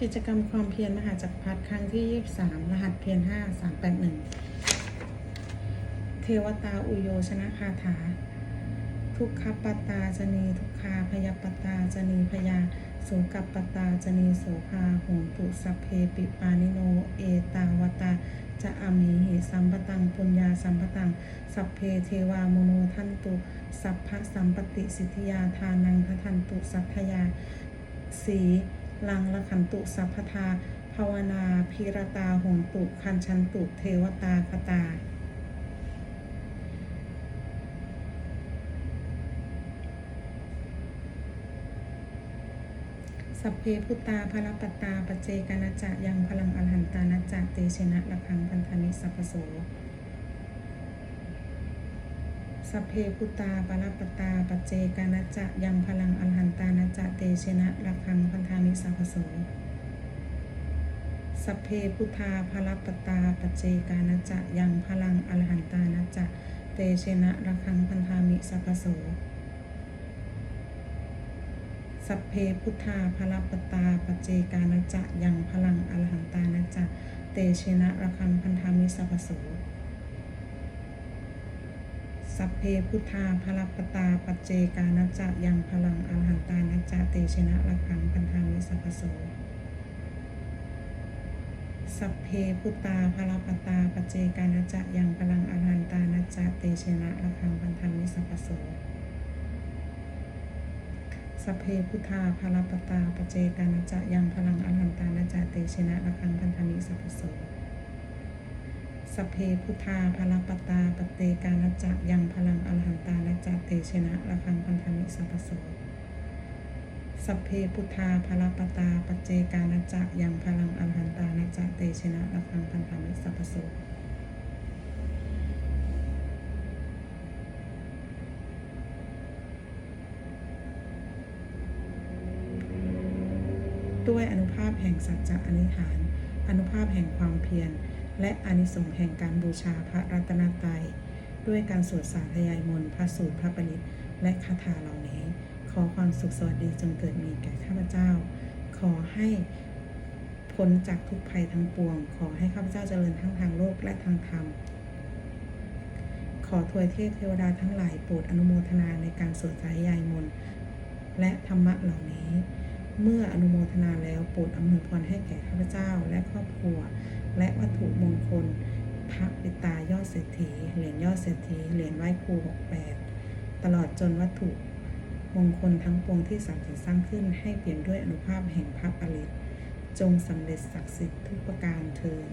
กิจกรรมความเพียรมหาจักรพรรดิครั้งที่ 23 รหัสเพียร 5 381 เทวตาอุโยชนะคาถา ทุกขปตาจนีทุกขาพยปตาจนีพยาโสกัปปตาจนีโสภาโหงตุสัพเพปิปานิโน เอตาวตาจะอามีหิสัมปตังปุญญาสัมปตัง สัพเพเทวามโนทันตุ สัพพะสัมปติสิทธิยาทานังททันตุสัพพยาสี ลังละขันตุสัพพทาภาวนาพิรตาหนตุคันชันตุเทวตาคตา สัพเพพุตาภรปตาปเจกนะจะยังพลังอรหันตานะจะเตชนะระคังพันธนิสัพโสสัพเพพุตาปรปตาปเจก นะจะยังพลังอรหันตานะจะเตชนะระคังพันธามิสัพพโสสัพเพพุทธาภรปตาปเจกานะจะยังพลังอรหันตานะจะเตชนะระคังพันธามิสัพพโสสัพเพพุทธาภรปตาปเจกานะจะยังพลังอรหันตานะจะเตชนะระคังพันธามิสัพพโส สัพเพพุทธาภรปตาปเจกานะจะยังพลังอรหันตานะจะเตชนะระคังพันธามิสัพโสสัพเพพุตาภรปตาปเจกานะจะยังพลังอรหันตานะจะเตชนะระคังพันธามิสัพโสสัพเพพุทธาภรปตาปเจกานะจะยังพลังอรหันตานะจะเตชนะระคังพันธามิสัพโส สเพพุทธาภรปตาปเตกานะจะยังพลังอรหันตานะจเตชนะระคังพันธมิสัพโสสัพเพพุทธาภรปตาปเจกานะจะยังพลังอรหันตานะจเตชนะระคังพันธมิสัพโสด้วยอนุภาพแห่งสัจจะอนิษฐานอนุภาพแห่งความเพียร และอานิสงส์แห่งการบูชาพระรัตนตรัยด้วยการสวดสาธยายมนต์พระสูตรพระปริตและคาถาเหล่านี้ ขอความสุขสวัสดีจงเกิดมีแก่ข้าพเจ้า ขอให้พ้นจากทุกภัยทั้งปวง ขอให้ข้าพเจ้าเจริญทั้งทางโลกและทางธรรม ขอทวยเทพเทวดาทั้งหลายโปรดอนุโมทนาในการสวดสาธยายมนต์และธรรมะเหล่านี้ เมื่ออนุโมทนาแล้วโปรดอำนวยพรให้แก่ข้าพเจ้าและครอบครัว และวัตถุมงคล พระปิตายอดเศรษฐี เหรียญยอดเศรษฐี เหรียญไหว้ครูหกแปดตลอดจนวัตถุ มงคลทั้งปวงที่สร้างสรสร้างขึ้นให้เปลี่ยนด้วยอนุภาพแห่งพระปริตจงสำเร็จศักดิ์สิทธิ์ทุกประการเทิน